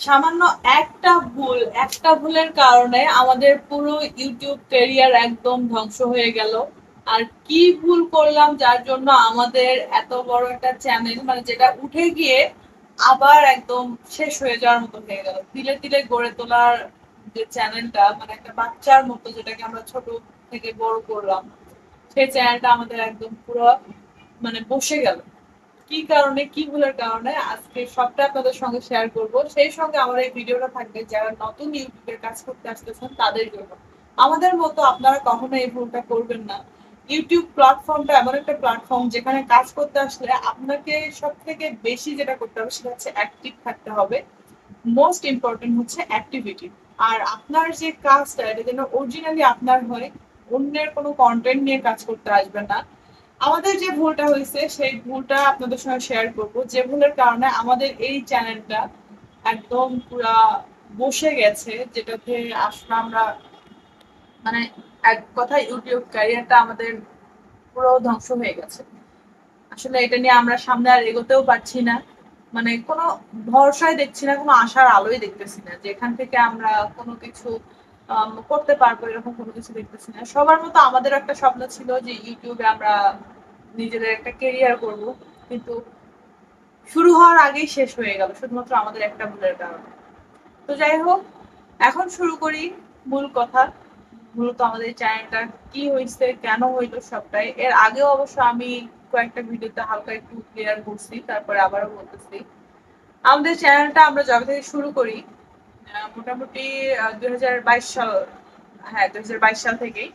সামান্য একটা ভুল, একটা ভুলের কারণে আমাদের পুরো ইউটিউব ক্যারিয়ার একদম ধ্বংস হয়ে গেল। আর কি ভুল করলাম যার জন্য আমাদের এত বড় একটা চ্যানেল মানে যেটা উঠে গিয়ে আবার একদম শেষ হয়ে যাওয়ার মতো হয়ে গেল। তিলে তিলে গড়ে তোলার যে চ্যানেলটা মানে একটা বাচ্চার মতো যেটাকে আমরা ছোট থেকে বড় করলাম, সেই চ্যানেলটা আমাদের একদম পুরো মানে বসে গেল। কি কারণে, কি ভুলের কারণে আজকে সবটা আপনাদের সঙ্গে শেয়ার করব। সেই সঙ্গে আমার এই ভিডিওটা থাকবে যারা নতুন ইউটিউবের কাজ করতে আসতেছেন তাদের জন্য। আমাদের মতো আপনারা কখনো এই ভুলটা করবেন না। ইউটিউব প্ল্যাটফর্মটা এমন একটা প্ল্যাটফর্ম যেখানে কাজ করতে আসলে আপনাকে সব থেকে বেশি যেটা করতে হবে সেটা হচ্ছে অ্যাক্টিভ থাকতে হবে। মোস্ট ইম্পর্টেন্ট হচ্ছে অ্যাক্টিভিটি আর আপনার যে কাজটা, এটা যেন অরিজিনালি আপনার হয়, অন্যের কোনো কন্টেন্ট নিয়ে কাজ করতে আসবেন না। আমাদের যে ভুলটা হয়েছে, সেই ভুলটা আপনাদের সঙ্গে শেয়ার করব। যে ভুলের কারণে আমাদের এই চ্যানেলটা একদম পুরা বসে গেছে, যেটাতে আসলে আমরা মানে এক কথা ইউটিউব ক্যারিয়ারটা আমাদের পুরো ধ্বংস হয়ে গেছে। আসলে এটা নিয়ে আমরা সামনে আর এগোতেও পারছি না। মানে কোনো ভরসায় দেখছি না, কোনো আশার আলোই দেখতেছি না। যেখান থেকে আমরা কোনো কিছু করতে পারব, এরকম কোনো কিছু দেখতেছি না। সবার মতো আমাদের একটা স্বপ্ন ছিল যে ইউটিউবে আমরা নিজেদের একটা কেরিয়ার করব, কিন্তু শুরু হওয়ার আগেই শেষ হয়ে গেল, শুধুমাত্র আমাদের একটা ভুলের কারণে। তো যাই হোক, এখন শুরু করি মূল কথা। মূলত আমাদের চ্যানেলটা কি হয়েছে কেন হইল সবটাই। এর আগেও অবশ্য আমি কয়েকটা ভিডিওতে হালকা একটু ক্লিয়ার করছি, তারপরে আবারও বলতেছি। আমাদের চ্যানেলটা আমরা যবে থেকে শুরু করি মোটামুটি দুই হাজার বাইশ সাল হ্যাঁ দুই হাজার বাইশ সাল থেকেই।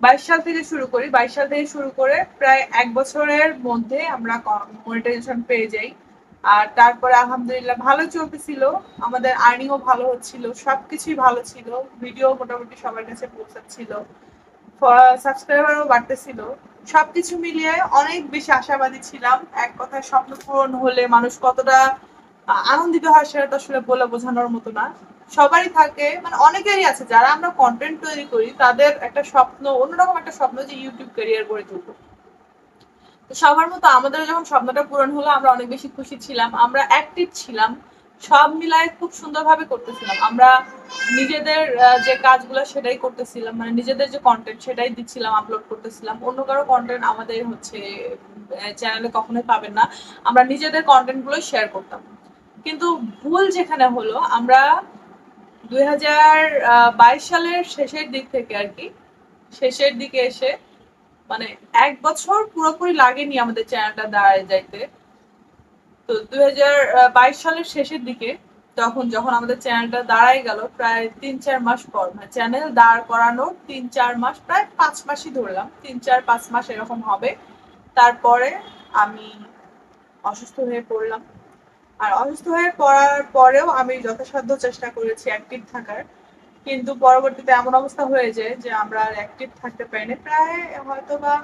বাইশ সাল থেকে শুরু করি। বাইশ সাল থেকে শুরু করে প্রায় এক বছরের মধ্যে আমরা মনিটাইজেশন পেয়ে যাই। আর তারপরে আলহামদুলিল্লাহ ভালো চলতেছিল। আমাদের আর্নিংও ভালো হচ্ছিল। সবকিছুই ভালো ছিল। ভিডিও মোটামুটি সবার কাছে পৌঁছাচ্ছিল। সাবস্ক্রাইবারও বাড়তেছিল। সবকিছু মিলিয়ে অনেক বেশি আশাবাদী ছিলাম। এক কথায় স্বপ্ন পূরণ হলে মানুষ কতটা আনন্দিত হয় সেটা তো আসলে বলে বোঝানোর মতো না। সবারই থাকে মানে অনেকেরই আছে যারা আমরা কন্টেন্ট তৈরি করি, তাদের একটা স্বপ্ন, অন্যরকম একটা স্বপ্ন যে ইউটিউব ক্যারিয়ার গড়ে তুলবো। সবার মতো আমাদের যখন স্বপ্নটা পূরণ হলো, আমরা অনেক বেশি খুশি ছিলাম, আমরা অ্যাক্টিভ ছিলাম, সব মিলায় খুব সুন্দরভাবে করতেছিলাম। আমরা নিজেদের যে কাজগুলো সেটাই করতেছিলাম মানে নিজেদের যে কন্টেন্ট সেটাই দিচ্ছিলাম আপলোড করতেছিলাম। অন্য কারও কন্টেন্ট আমাদের হচ্ছে চ্যানেলে কখনোই পাবেন না। আমরা নিজেদের কন্টেন্টগুলো শেয়ার করতাম। কিন্তু ভুল যেখানে হলো, আমরা দুই হাজার বাইশ সালের শেষের দিক থেকে আর কি, শেষের দিকে এসে মানে এক বছর পুরোপুরি লাগেনি আমাদের চ্যানেলটা দাঁড়ায় যাইতে। তো দুই হাজার বাইশ সালের শেষের দিকে তখন যখন আমাদের চ্যানেলটা দাঁড়ায় গেল প্রায় তিন চার মাস পর মানে চ্যানেল দাঁড় করানোর তিন চার মাস, প্রায় পাঁচ মাসই ধরলাম, তিন চার পাঁচ মাস এরকম হবে। তারপরে আমি অসুস্থ হয়ে পড়লাম। আর অসুস্থ হয়ে পড়ার পরেও আমি যথাসাধ্য চেষ্টা করেছি অ্যাক্টিভ থাকার। কিন্তু পরবর্তীতে এমন অবস্থা হয়ে যায় যে আমরা আর অ্যাক্টিভ থাকতে পারিনি প্রায় হয়তো বা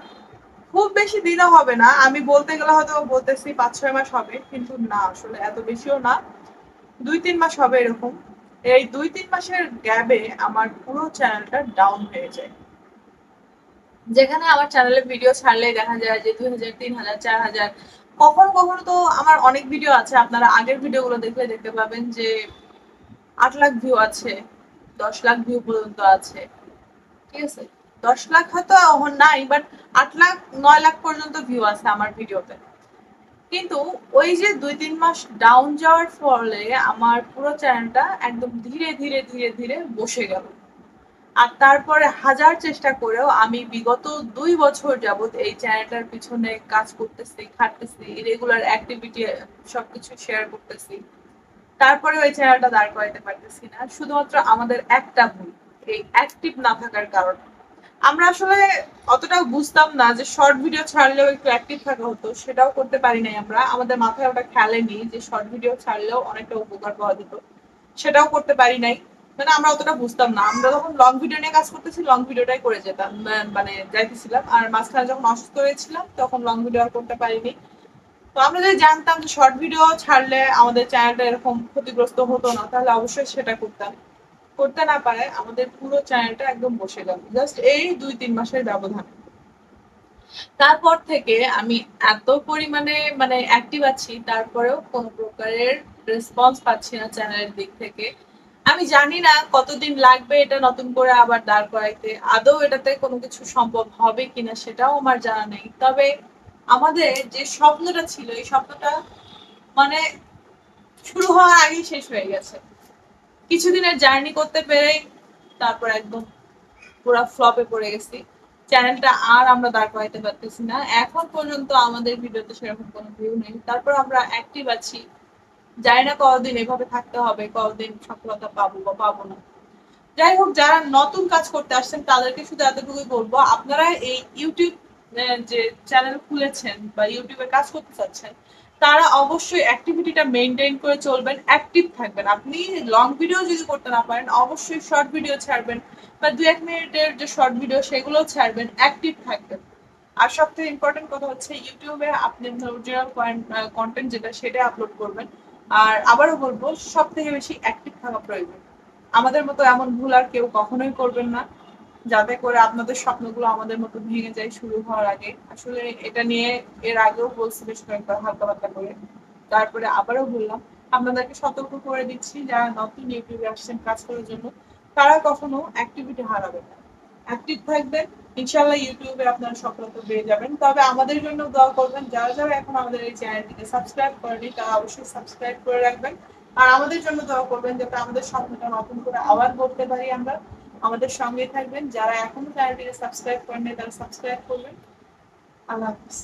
খুব বেশি দিনও হবে না। আমি বলতে গেলে হয়তো বলতেছি পাঁচ, ছয় মাস হবে। কিন্তু না, আসলে এত বেশিও না। দুই, তিন মাস হবে এরকম। এই দুই, তিন মাসের গ্যাবে আমার পুরো চ্যানেলটা ডাউন হয়ে যায়। যেখানে আমার চ্যানেলে ভিডিও ছাড়লে দেখা যায় যে দুই হাজার, তিন হাজার, চার হাজার কখনো কখনো তো আমার অনেক ভিডিও আছে, আপনারা আগের ভিডিওগুলো দেখলে দেখতে পাবেন যে আট লাখ ভিউ আছে, দশ লাখ ভিউ পর্যন্ত আছে। ঠিক আছে? দশ লাখ হয়তো নাই বাট আট লাখ, নয় লাখ পর্যন্ত ভিউ আছে আমার ভিডিওতে কিন্তু ওই যে দুই তিন মাস ডাউন যাওয়ার ফলে আমার পুরো চ্যানেলটা একদম ধীরে ধীরে ধীরে ধীরে বসে গেল। আর তারপরে হাজার চেষ্টা করেও আমি বিগত দুই বছর যাবত এই চ্যানেলটার পিছনে কাজ করতেছি, খাটতেছি রেগুলার অ্যাক্টিভিটি সবকিছু শেয়ার করতেছি। তারপরে ওই চ্যানেলটা দাঁড় করাইতে পারতেছি না। শুধুমাত্র আমাদের একটা ভুল, এই অ্যাক্টিভ না থাকার কারণে। আমরা আসলে অতটাও বুঝতাম না যে শর্ট ভিডিও ছাড়লেও একটু অ্যাক্টিভ থাকা হতো, সেটাও করতে পারি নাই আমরা। আমাদের মাথায় ওটা খেয়ালে নেই যে শর্ট ভিডিও ছাড়লেও অনেকটা উপকার পাওয়া যেত। সেটাও করতে পারি নাই। মানে আমরা অতটা বুঝতাম না। আমরা যখন লং ভিডিও নিয়ে কাজ করতেছি লং ভিডিওটাই করে যেতাম মানে যাইতেছিলাম। আর মাঝখানে যখন অসুস্থ হয়েছিলাম, তখন লং ভিডিও আর করতে পারিনি তো আমরা যদি জানতাম যে শর্ট ভিডিও ছাড়লে আমাদের চ্যানেলটা এরকম ক্ষতিগ্রস্ত হতো না, তাহলে অবশ্যই সেটা করতাম। করতে না পারে, আমাদের পুরো চ্যানেলটা একদম বসে গেল। জাস্ট এই দুই, তিন মাসের ব্যবধান। তারপর থেকে আমি এত পরিমাণে মানে অ্যাক্টিভ আছি, তারপরেও কোনো প্রকারের রেসপন্স পাচ্ছি না চ্যানেলের দিক থেকে। আমি জানি না কতদিন লাগবে এটা নতুন করে আবার দাঁড় করাইতে। আদৌ এটাতে কোনো কিছু সম্ভব হবে কিনা সেটাও আমার জানা নেই। তবে আমাদের যে স্বপ্নটা ছিল, এই স্বপ্নটা মানে শুরু হওয়ার আগেই শেষ হয়ে গেছে। কিছুদিনের জার্নি করতে পেরে তারপর একদম পুরো ফ্লপে পড়ে গেছি। চ্যানেলটা আর আমরা দাঁড় করাইতে পারতেছি না। এখন পর্যন্ত আমাদের ভিডিওতে সেরকম কোনো ভিউ নেই। তারপর আমরা অ্যাক্টিভ আছি। জানি না কতদিন এভাবে থাকতে হবে, কতদিন সফলতা পাবো বা পাবো না। যাই হোক, যারা নতুন কাজ করতে আসছেন, তাদেরকে শুধু এতটুকুই বলব, আপনারা এই ইউটিউব যে চ্যানেল খুলেছেন বা ইউটিউবে কাজ করতে চাচ্ছেন, তারা অবশ্যই অ্যাক্টিভিটিটা মেনটেন করে চলবেন অ্যাক্টিভ থাকবেন। আপনি লং ভিডিও যদি করতে না পারেন, অবশ্যই শর্ট ভিডিও ছাড়বেন বা দু এক মিনিটের যে শর্ট ভিডিও সেগুলো ছাড়বেন অ্যাক্টিভ থাকবেন। আর সবথেকে ইম্পর্টেন্ট কথা হচ্ছে ইউটিউবে আপনি কন্টেন্ট যেটা সেটা আপলোড করবেন। আর আবারও বলব সব থেকে বেশি অ্যাক্টিভ থাকা প্রয়োজন। আমাদের মতো এমন ভুল আর কেউ কখনোই করবেন না। যাতে করে আপনাদের স্বপ্নগুলো আমাদের মতো ভেঙে যায় শুরু হওয়ার আগে। আসলে এটা নিয়ে এর আগেও বলছি বেশ কয়েকবার হালকা পাতলা করে। তারপরে আবারও বললাম, আপনাদেরকে সতর্ক করে দিচ্ছি যারা নতুন ইউটিউবে আসছেন কাজ করার জন্য, তারা কখনো অ্যাক্টিভিটি হারাবেন না। অ্যাক্টিভ থাকবেন ইনশাল্লাহ ইউটিউবে আপনারা সফলতা পেয়ে যাবেন। তবে আমাদের জন্য দোয়া করবেন, যারা যারা এখন আমাদের এই চ্যানেলটিকে সাবস্ক্রাইব করেনি, তারা অবশ্যই সাবস্ক্রাইব করে রাখবেন। আর আমাদের জন্য দোয়া করবেন যাতে আমাদের স্বপ্নটা নতুন করে আবার করতে পারি আমরা। আমাদের সঙ্গে থাকবেন। যারা এখনও চ্যানেলটিকে সাবস্ক্রাইব করেনি তারা সাবস্ক্রাইব করবেন। আল্লাহ হাফিজ।